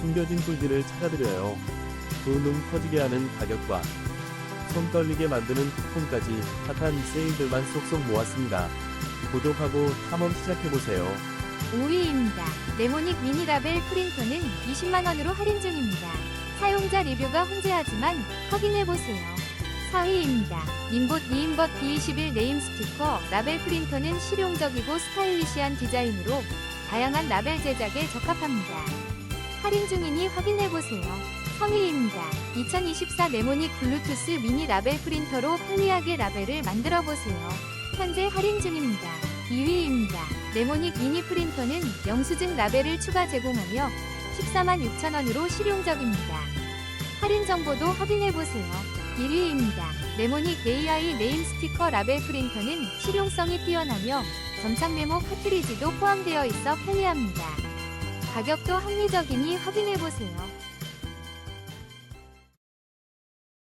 숨겨진 꿀들을 찾아드려요. 두눈 터지게 하는 가격과 손 떨리게 만드는 쿠폰까지 핫한 세일들만 쏙쏙 모았습니다. 구독하고 탐험 시작해보세요. 5위입니다. 네모닉 미니 라벨 프린터는 20만원으로 할인 중입니다. 사용자 리뷰가 혼재하지만 확인해보세요. 4위입니다. 님봇 니인벗 D21 네임 스티커 라벨 프린터는 실용적이고 스타일리시한 디자인으로 다양한 라벨 제작에 적합합니다. 할인 중이니 확인해보세요. 3위입니다. 2024 네모닉 블루투스 미니 라벨 프린터로 편리하게 라벨을 만들어보세요. 현재 할인 중입니다. 2위입니다. 네모닉 미니 프린터는 영수증 라벨을 추가 제공하며 14만 6천원으로 실용적입니다. 할인 정보도 확인해보세요. 1위입니다. 네모닉 AI 네임 스티커 라벨 프린터는 실용성이 뛰어나며 점착 메모 카트리지도 포함되어 있어 편리합니다. 가격도 합리적이니 확인해보세요.